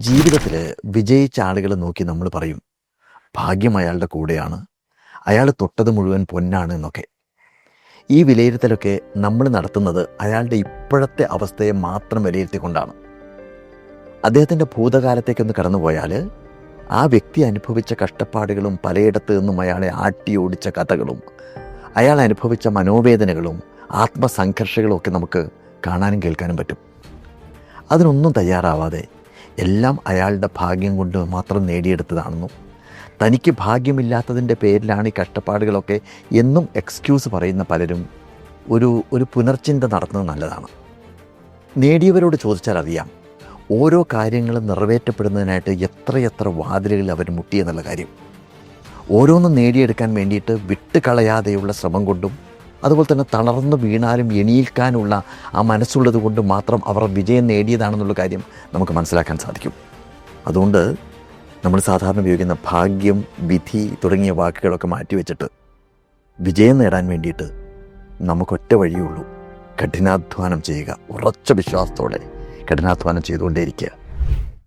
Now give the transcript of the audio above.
ജീവിതത്തിൽ വിജയിച്ച ആളുകളെ നോക്കി നമ്മൾ പറയും ഭാഗ്യം അയാളുടെ കൂടെയാണ്. അയാൾ തൊട്ടത് മുഴുവൻ പൊന്നാണ് എന്നൊക്കെ. ഈ വിലയിരുത്തലൊക്കെ നമ്മൾ നടത്തുന്നത് അയാളുടെ ഇപ്പോഴത്തെ അവസ്ഥയെ മാത്രം വിലയിരുത്തിക്കൊണ്ടാണ്. അദ്ദേഹത്തിന്റെ ഭൂതകാലത്തേക്കൊന്ന് കടന്നുപോയാൽ ആ വ്യക്തി അനുഭവിച്ച കഷ്ടപ്പാടുകളും പലയിടത്തു നിന്നും അയാളെ ആട്ടി ഓടിച്ച കഥകളും അയാൾ അനുഭവിച്ച മനോവേദനകളും ആത്മസംഘർഷങ്ങളും ഒക്കെ നമുക്ക് കാണാനും കേൾക്കാനും പറ്റും. അതിനൊന്നും തയ്യാറാവാതെ എല്ലാം അയാളുടെ ഭാഗ്യം കൊണ്ട് മാത്രം നേടിയെടുത്തതാണെന്നും തനിക്ക് ഭാഗ്യമില്ലാത്തതിന്റെ പേരിലാണ് ഈ കഷ്ടപ്പാടുകളൊക്കെ എന്നും എക്സ്ക്യൂസ് പറയുന്ന പലരും ഒരു ഒരു പുനർചിന്ത നടത്തുന്നത് നല്ലതാണ്. നേടിയവരോട് ചോദിച്ചാൽ അറിയാം ഓരോ കാര്യങ്ങളും നിറവേറ്റപ്പെടുന്നതിനായിട്ട് എത്രയെത്ര വാതിലുകൾ അവർ മുട്ടിയെന്നുള്ള കാര്യം. ഓരോന്നും നേടിയെടുക്കാൻ വേണ്ടിയിട്ട് വിട്ടുകളയാതെയുള്ള ശ്രമം കൊണ്ടും അതുപോലെ തന്നെ തളർന്നു വീണാലും എണീൽക്കാനുള്ള ആ മനസ്സുള്ളത് കൊണ്ട് മാത്രം അവർ വിജയം നേടിയതാണെന്നുള്ള കാര്യം നമുക്ക് മനസ്സിലാക്കാൻ സാധിക്കും. അതുകൊണ്ട് നമ്മൾ സാധാരണ ഉപയോഗിക്കുന്ന ഭാഗ്യം വിധി തുടങ്ങിയ വാക്കുകളൊക്കെ മാറ്റിവെച്ചിട്ട് വിജയം നേടാൻ വേണ്ടിയിട്ട് നമുക്കൊറ്റ വഴിയേ ഉള്ളൂ. കഠിനാധ്വാനം ചെയ്യുക. ഉറച്ച വിശ്വാസത്തോടെ കഠിനാധ്വാനം ചെയ്തുകൊണ്ടേയിരിക്കുക.